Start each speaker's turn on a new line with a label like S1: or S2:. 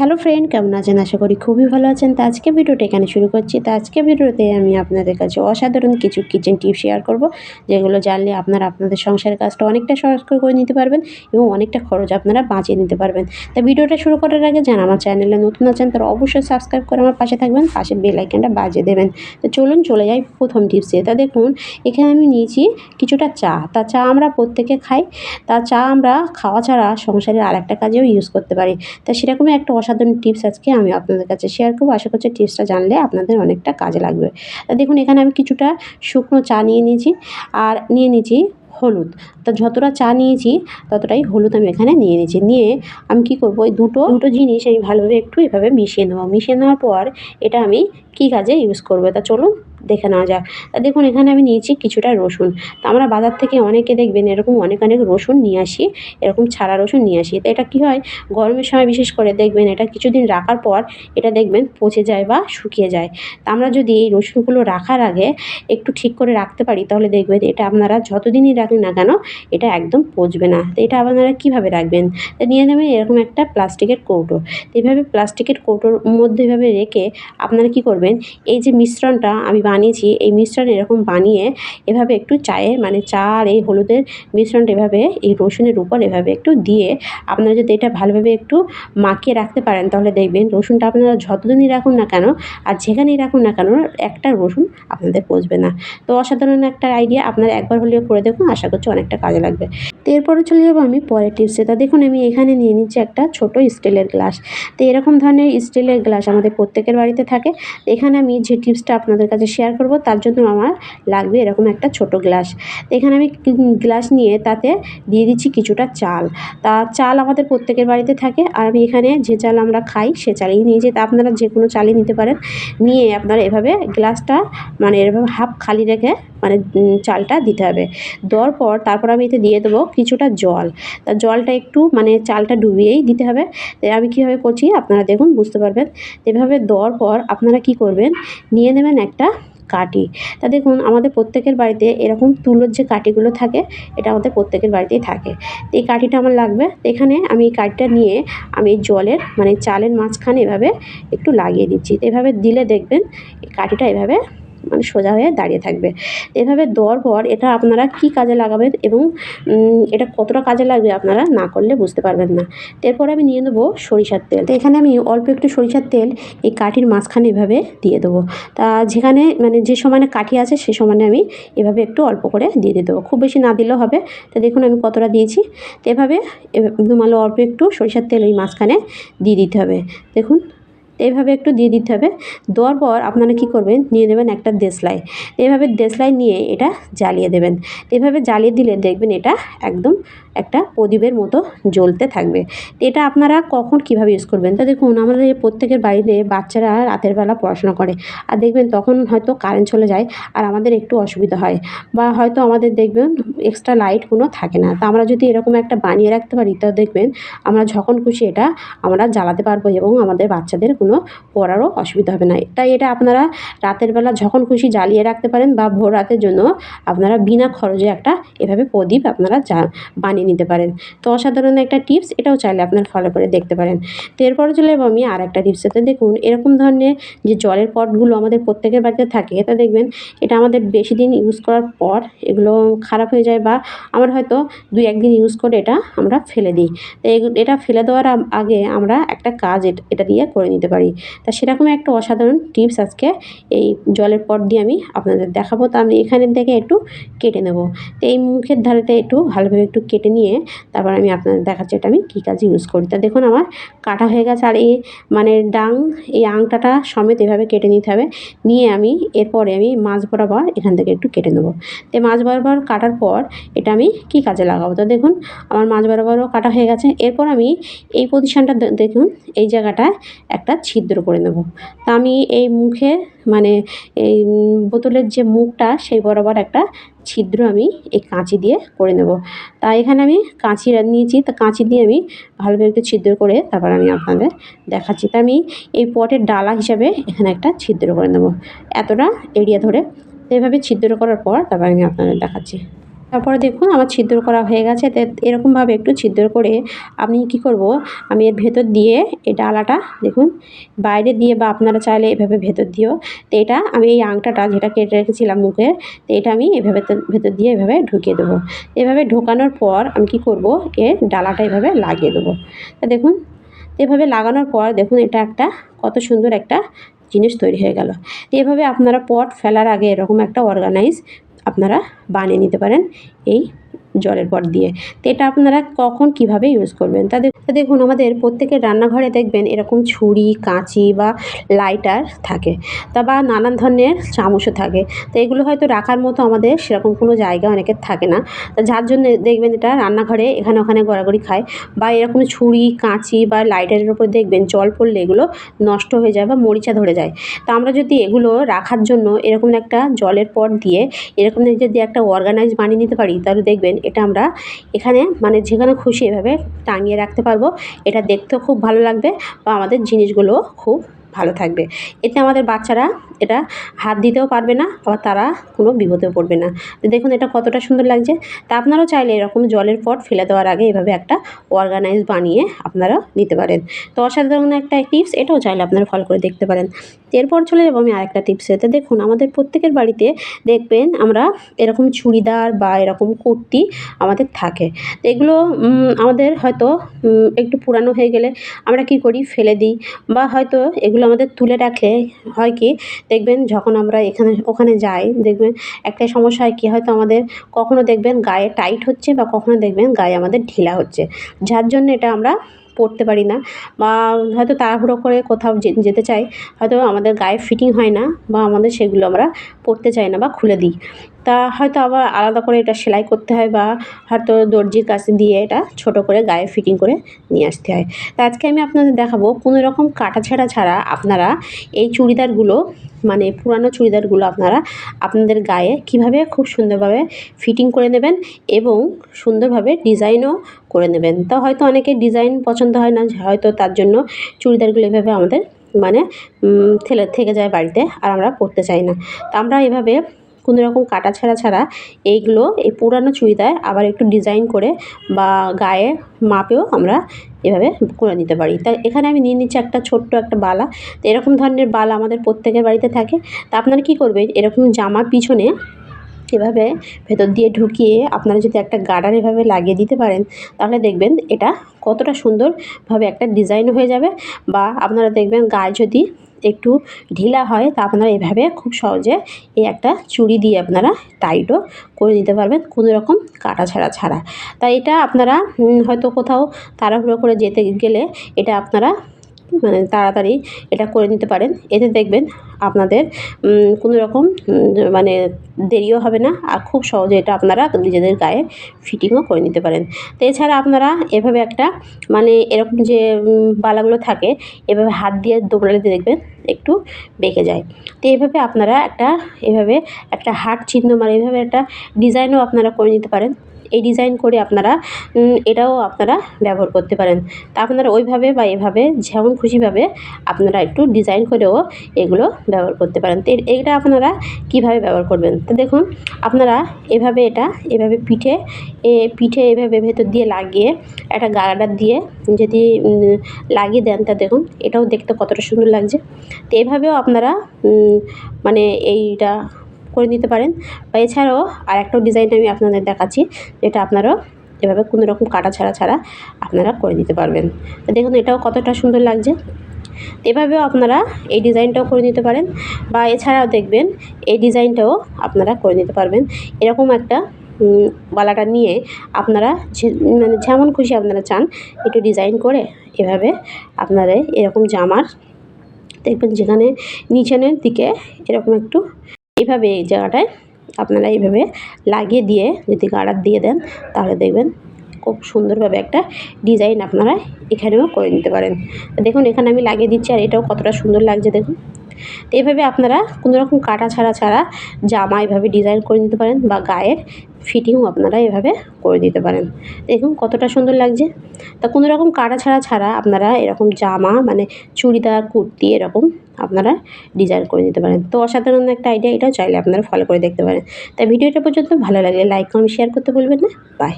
S1: Hello friend, কেমন আছেন? আশা করি খুবই ভালো আছেন। তো আজকে ভিডিওটা এখানে শুরু করছি। তো আজকে ভিডিওতে আমি আপনাদের কাছে অসাধারণ কিছু কিচেন টিপ শেয়ার করব, যেগুলো জানলে আপনারা আপনাদের সংসারের কাজটা অনেকটা সহজ করে নিতে পারবেন এবং অনেকটা খরচ আপনারা বাঁচিয়ে নিতে পারবেন। তা ভিডিওটা শুরু করার আগে যারা আমার চ্যানেলে নতুন আছেন, তারা অবশ্যই সাবস্ক্রাইব করে আমার পাশে থাকবেন, পাশে বেল আইকনটা বাজিয়ে দেবেন। তো চলুন, চলে যাই প্রথম টিপসে। তা দেখুন, এখানে আমি নিয়েছি কিছুটা চা। তা চা আমরা প্রত্যেকে খাই। তা চা আমরা খাওয়া ছাড়া সংসারের আর একটা কাজেও ইউজ করতে পারি। তা সেরকমই একটা অসাধারণ টিপস আজকে আমি আপনাদের কাছে শেয়ার করব। আশা করছি টিপসটা জানলে আপনাদের অনেকটা কাজে লাগবে। দেখুন, এখানে আমি কিছুটা শুকনো চা নিয়ে নিয়েছি আর নিয়ে নিয়েছি হলুদ। তা যতটা চা নিয়েছি, ততটাই হলুদ আমি এখানে নিয়ে নিয়েছি। নিয়ে আমি কি করব, ওই দুটো দুটো জিনিস আমি ভালোভাবে একটু এভাবে মিশিয়ে নেব। মিশিয়ে নেওয়ার পর এটা আমি কী কাজে ইউজ করব? তা চলুন দেখে নেওয়া যাক। তা দেখুন, এখানে আমি নিয়েছি কিছুটা রসুন। তা আমরা বাজার থেকে অনেকে দেখবেন এরকম অনেক অনেক রসুন নিয়ে আসি, এরকম ছাড়া রসুন নিয়ে আসি। তো এটা কী হয়? গরমের সময় বিশেষ করে দেখবেন এটা কিছুদিন রাখার পর এটা দেখবেন পচে যায় বা শুকিয়ে যায়। তা আমরা যদি এই রসুনগুলো রাখার আগে একটু ঠিক করে রাখতে পারি, তাহলে দেখবেন এটা আপনারা যতদিনই রাখেন না কেন এটা একদম পচবে না। তো এটা আপনারা কীভাবে রাখবেন? তা নিয়ে নেবেন এরকম একটা প্লাস্টিকের কৌটো। তো এইভাবে প্লাস্টিকের কৌটোর মধ্যে এভাবে রেখে আপনারা কী করবেন? এই যে মিশ্রণটা আমি বানিয়েছি, এই মিশ্রণ এরকম বানিয়ে এভাবে একটু চায়ের মানে চা আর এই হলুদের মিশ্রণটা এভাবে, এই রসুনের উপর এভাবে একটু দিয়ে আপনারা যদি এটা ভালোভাবে একটু মাখিয়ে রাখতে পারেন, তাহলে দেখবেন রসুনটা আপনারা যতদিনই রাখুন না কেন, আর যেখানেই রাখুন না কেন, একটা রসুন আপনাদের পচবে না। তো অসাধারণ একটা আইডিয়া, আপনারা একবার হলেও করে দেখুন, আশা করছি অনেকটা কাজে লাগবে। তো এরপরে চলে যাব আমি পরের টিপসে। তা দেখুন, আমি এখানে নিয়ে নিচ্ছি একটা ছোট স্টিলের গ্লাস। তো এরকম ধরনের স্টিলের গ্লাস আমাদের প্রত্যেকের বাড়িতে থাকে। এখানে আমি যে টিপসটা আপনাদের কাছে শেয়ার করব, তার জন্য আমার লাগবে এরকম একটা ছোট গ্লাস এখানে আমি গ্লাস নিয়ে তাতে দিয়ে দিচ্ছি কিছুটা চাল। তা চাল আমাদের প্রত্যেকের বাড়িতে থাকে, আর আমি এখানে যে চাল আমরা খাই সে চালেই নিয়েছি তা আপনারা যে কোনো চালই নিতে পারেন। নিয়ে আপনারা এভাবে গ্লাসটা মানে এভাবে হাফ খালি রেখে মানে চালটা দিতে হবে। দেওয়ার পর তারপর আমি এতে দিয়ে দেবো কিছুটা জল। তা জলটা একটু মানে চালটা ডুবিয়েই দিতে হবে। আমি কীভাবে করছি আপনারা দেখুন, বুঝতে পারবেন। এভাবে দেওয়ার পর আপনারা কি করবেন, নিয়ে নেবেন একটা কাঠি। তা দেখুন, আমাদের প্রত্যেকের বাড়িতে এরকম তুলোর যে কাঠিগুলো থাকে, এটা আমাদের প্রত্যেকের বাড়িতেই থাকে। তো এই কাঠিটা আমার লাগবে। এখানে আমি এই কাঠিটা নিয়ে আমি জলের মানে চালের মাঝখানে এভাবে একটু লাগিয়ে দিচ্ছি। এভাবে দিলে দেখবেন, এই কাঠিটা এভাবে মানে সোজা হয়ে দাঁড়িয়ে থাকবে। এভাবে দেওয়ার পর এটা আপনারা কী কাজে লাগাবেন এবং এটা কতটা কাজে লাগবে আপনারা না করলে বুঝতে পারবেন না। এরপর আমি নিয়ে নেব সরিষার তেল। তো এখানে আমি অল্প একটু সরিষার তেল এই কাঠির মাঝখানে এভাবে দিয়ে দেবো। তা যেখানে মানে যে সমানে কাঠি আছে সে সমানে আমি এভাবে একটু অল্প করে দিয়ে দিয়ে দেবো। খুব বেশি না দিলেও হবে। তো দেখুন আমি কতটা দিয়েছি। তো এভাবে দুমালো অল্প একটু সরিষার তেল ওই মাঝখানে দিয়ে দিতে হবে। দেখুন এইভাবে একটু দিয়ে দিতে হবে। দেওয়ার পর আপনারা কী করবেন? নিয়ে নেবেন একটা দেশলাই। এভাবে দেশলাই নিয়ে এটা জ্বালিয়ে দেবেন। এভাবে জ্বালিয়ে দিলে দেখবেন এটা একদম একটা প্রদীপের মতো জ্বলতে থাকবে। এটা আপনারা কখন কীভাবে ইউজ করবেন? তো দেখুন, আমাদের প্রত্যেকের বাড়িতে বাচ্চারা রাতের বেলা পড়াশোনা করে। আর দেখবেন তখন হয়তো কারেন্ট চলে যায় আর আমাদের একটু অসুবিধা হয়। বা হয়তো আমাদের দেখবেন এক্সট্রা লাইট কোনো থাকে না। তা আমরা যদি এরকম একটা বানিয়ে রাখতে পারি, তা দেখবেন আমরা যখন খুশি এটা আমরা জ্বালাতে পারব এবং আমাদের বাচ্চাদের কোনো পড়ারও অসুবিধা হবে না। তাই এটা আপনারা রাতের বেলা যখন খুশি জ্বালিয়ে রাখতে পারেন বা ভোর রাতের জন্য আপনারা বিনা খরচে একটা এভাবে প্রদীপ আপনারা বানিয়ে নিতে পারেন। তো অসাধারণ একটা টিপস, এটাও চাইলে আপনার ফলো করে দেখতে পারেন। তো এরপরে চলে যাব আমি আর একটা টিপসেতে দেখুন, এরকম ধরনের যে জলের পটগুলো আমাদের প্রত্যেকের বাড়িতে থাকে, এটা দেখবেন, এটা আমাদের বেশি দিন ইউজ করার পর এগুলো খারাপ হয়ে যায় বা আমরা হয়তো দুই একদিন ইউজ করে এটা আমরা ফেলে দিই। তো এটা ফেলে দেওয়ার আগে আমরা একটা কাজ এটা দিয়ে করে নিতে পারি। তা সেরকম একটা অসাধারণ টিপস আজকে এই জলের পট দিয়ে আমি আপনাদের দেখাবো। তা আমি এখানের থেকে একটু কেটে নেব। তো এই মুখের ধারেতে একটু ভালোভাবে একটু কেটে নিয়ে তারপর আমি আপনাদের দেখাচ্ছি এটা আমি কী কাজে ইউজ করি। তা দেখুন আমার কাটা হয়ে গেছে আর এই মানে ডাং, এই আংটাটা সমেত এভাবে কেটে নিতে হবে। নিয়ে আমি এরপরে আমি মাছ বরাবর এখান থেকে একটু কেটে নেব। তো মাছ বরাবর কাটার পর এটা আমি কী কাজে লাগাবো? তো দেখুন আমার মাছ বরাবরও কাটা হয়ে গেছে। এরপর আমি এই পজিশানটা দেখুন এই জায়গাটায় একটা ছিদ্র করে নেব। তা আমি এই মুখে মানে এই বোতলের যে মুখটা, সেই বরাবর একটা ছিদ্র আমি এই কাঁচি দিয়ে করে নেব। তা এখানে আমি কাঁচি নিয়েছি। তা কাঁচি দিয়ে আমি ভালোভাবে একটু ছিদ্র করে তারপর আমি আপনাদের দেখাচ্ছি। তা আমি এই পটের ডালা হিসাবে এখানে একটা ছিদ্র করে নেব। এতটা এরিয়া ধরে। এভাবে ছিদ্র করার পর তারপর আমি আপনাদের দেখাচ্ছি। তারপরে দেখুন আমার ছিদ্র করা হয়ে গেছে এরকমভাবে একটু ছিদ্র করে আমি কি করব, আমি এর ভেতর দিয়ে এই ডালাটা দেখুন, বাইরে দিয়ে বা আপনারা চাইলে এভাবে ভেতর দিয়েও, তো এটা আমি এই আংটাটা যেটা কেটে রেখেছিলাম মুখে তো এটা আমি এভাবে ভেতর দিয়ে এভাবে ঢুকিয়ে দেবো। এভাবে ঢোকানোর পর আমি কি করব, এর ডালাটা এভাবে লাগিয়ে দেবো। তা দেখুন এভাবে লাগানোর পর দেখুন এটা একটা কত সুন্দর একটা জিনিস তৈরি হয়ে গেল। এভাবে আপনারা পট ফেলার আগে এরকম একটা অর্গানাইজ আপনারা বানিয়ে নিতে পারেন এই জলের পট দিয়ে। তো এটা আপনারা কখন কীভাবে ইউজ করবেন? তা দেখুন, আমাদের প্রত্যেকের রান্নাঘরে দেখবেন এরকম ছুরি, কাঁচি বা লাইটার থাকে তা বা নানান ধরনের চামচও থাকে। তো এগুলো হয়তো রাখার মতো আমাদের সেরকম কোনো জায়গা অনেকের থাকে না। তা যার জন্য দেখবেন এটা রান্নাঘরে এখানে ওখানে গড়াগড়ি খায় বা এরকম ছুরি, কাঁচি বা লাইটারের ওপর দেখবেন জল পড়লে এগুলো নষ্ট হয়ে যায় বা মরিচা ধরে যায়। তা আমরা যদি এগুলো রাখার জন্য এরকম একটা জলের পট দিয়ে এরকম যদি একটা অর্গানাইজ বানিয়ে নিতে পারি, তাহলে দেখবেন এটা আমরা এখানে মানে যেখানে খুশি এভাবে টাঙিয়ে রাখতে পারব। এটা দেখতেও খুব ভালো লাগবে বা আমাদের জিনিসগুলো খুব ভালো থাকবে। এতে আমাদের বাচ্চারা এটা হাত দিতেও পারবে না, আবার তারা কোনো বিপদেও পড়বে না। তো দেখুন এটা কতটা সুন্দর লাগছে। তা আপনারাও চাইলে এরকম জলের পট ফেলে দেওয়ার আগে এভাবে একটা অর্গানাইজ বানিয়ে আপনারা নিতে পারেন। তো অসাধারণ একটা টিপস এটাও চাইলে আপনারা ফলো করে দেখতে পারেন। এরপর চলে যাব আমি আরেকটা টিপসে তো দেখুন, আমাদের প্রত্যেকের বাড়িতে দেখবেন আমরা এরকম চুড়িদার বা এরকম কুর্তি আমাদের থাকে। তো এগুলো আমাদের হয়তো একটু পুরানো হয়ে গেলে আমরা কি করি? ফেলে দিই বা হয়তো এগুলো আমাদের তুলে রাখলে হয় কি দেখবেন যখন আমরা এখানে, ওখানে যাই, দেখবেন একটা সমস্যা হয় কী হয়তো আমাদের কখনও দেখবেন গায়ে টাইট হচ্ছে বা কখনও দেখবেন গায়ে আমাদের ঢিলা হচ্ছে। যার জন্য এটা আমরা পরতে পারি না বা হয়তো তাড়াহুড়ো করে কোথাও যেতে চাই, হয়তো আমাদের গায়ে ফিটিং হয় না বা আমাদের সেগুলো আমরা পরতে চাই না বা খুলে দিই। তা হয়তো আবার আলাদা করে এটা সেলাই করতে হয় বা হয়তো দর্জির কাছে দিয়ে এটা ছোট করে গায়ে ফিটিং করে নিয়ে আসতে হয়। তা আজকে আমি আপনাদের দেখাবো কোনো রকম কাটাছেঁড়া ছাড়া ছাড়া আপনারা এই চুড়িদারগুলো মানে পুরানো চুড়িদারগুলো আপনারা আপনাদের গায়ে কীভাবে খুব সুন্দরভাবে ফিটিং করে নেবেন এবং সুন্দরভাবে ডিজাইনও করে নেবেন। তা হয়তো অনেকে ডিজাইন পছন্দ হয় না, হয়তো তার জন্য চুড়িদারগুলো এভাবে আমাদের মানে থেলে, থেকে যায় বাড়িতে আর আমরা পরতে চাই না। তা আমরা এভাবে কোনো রকম কাটা ছাড়া ছাড়া এইগুলো এই পুরানো চুড়িদার আবার একটু ডিজাইন করে বা গায়ে মাপেও আমরা এভাবে করে নিতে পারি। তা এখানে আমি নিয়ে নিচ্ছি একটা ছোট্ট একটা বালা। তো এরকম ধরনের বালা আমাদের প্রত্যেকের বাড়িতে থাকে। তা আপনারা কী করবেন? এরকম জামার পিছনে এভাবে ভেতর দিয়ে ঢুকিয়ে আপনারা যদি একটা গার্ডার এভাবে লাগিয়ে দিতে পারেন, তাহলে দেখবেন এটা কতটা সুন্দরভাবে একটা ডিজাইন হয়ে যাবে। বা আপনারা দেখবেন গায়ে যদি একটু ঢিলা হয়, তা আপনারা এভাবে খুব সহজে এই একটা চুড়ি দিয়ে আপনারা টাইটও করে নিতে পারবেন কোনো রকম কাটা ছাড়া ছাড়া। তাই এটা আপনারা হয়তো কোথাও তাড়াহুড়ো করে যেতে গেলে এটা আপনারা মানে তাড়াতাড়ি এটা করে নিতে পারেন। এতে দেখবেন আপনাদের কোনো রকম মানে দেরিও হবে না আর খুব সহজে এটা আপনারা নিজেদের গায়ে ফিটিংও করে নিতে পারেন। তো এছাড়া আপনারা এভাবে একটা মানে এরকম যে বালাগুলো থাকে, এভাবে হাত দিয়ে দোবড়ালে দেখবেন একটু বেঁকে যায়। তো এইভাবে আপনারা একটা, এভাবে একটা হার্ট চিহ্ন মানে এভাবে একটা ডিজাইনও আপনারা করে নিতে পারেন। এই ডিজাইন করে আপনারা এটাও আপনারা ব্যবহার করতে পারেন। তা আপনারা ওইভাবে বা এভাবে যেমন খুশিভাবে আপনারা একটু ডিজাইন করেও এগুলো ব্যবহার করতে পারেন। তো এইটা আপনারা কীভাবে ব্যবহার করবেন? তো দেখুন, আপনারা এভাবে এটা, এভাবে পিঠে, এ, পিঠে এভাবে ভেতর দিয়ে লাগিয়ে একটা গার্ডার দিয়ে যদি লাগিয়ে দেন, তা দেখুন, এটাও দেখতে কতটা সুন্দর লাগছে। তো এভাবেও আপনারা মানে এইটা করে নিতে পারেন। বা এছাড়াও আর একটাও ডিজাইন আমি আপনাদের দেখাচ্ছি, যেটা আপনারাও এভাবে কোনো রকম কাটা ছাড়া ছাড়া আপনারা করে নিতে পারবেন। তো দেখুন, এটাও কতটা সুন্দর লাগছে। এভাবেও আপনারা এই ডিজাইনটাও করে নিতে পারেন, বা এছাড়াও দেখবেন এই ডিজাইনটাও আপনারা করে নিতে পারবেন। এরকম একটা বালাটা নিয়ে আপনারা মানে যেমন খুশি আপনারা চান, একটু ডিজাইন করে এভাবে আপনারা এরকম জামার দেখবেন যেখানে নিচেনের দিকে এরকম একটু এইভাবে এই জায়গাটায় আপনারা এইভাবে লাগিয়ে দিয়ে যদি গার্ডার দিয়ে দেন, তাহলে দেখবেন খুব সুন্দরভাবে একটা ডিজাইন আপনারা এখানেও করে নিতে পারেন। দেখুন, এখানে আমি লাগিয়ে দিচ্ছি আর এটাও কতটা সুন্দর লাগছে, দেখুন। এইভাবে আপনারা কোনো রকম কাটা ছাড়া ছাড়া জামা এভাবে ডিজাইন করে নিতে পারেন বা গায়ের ফিটিংও আপনারা এভাবে করে দিতে পারেন। দেখুন কতটা সুন্দর লাগছে। তা কোনো রকম কাটা ছাড়া ছাড়া আপনারা এরকম জামা মানে চুড়িদার, কুর্তি এরকম আপনারা ডিজাইন করে দিতে পারেন। তো অসাধারণ একটা আইডিয়া এটাও চাইলে আপনারা ফলো করে দেখতে পারেন। তাই ভিডিওটা পর্যন্ত ভালো লাগলে লাইক কমেন্ট শেয়ার করতে বলবেন না। বাই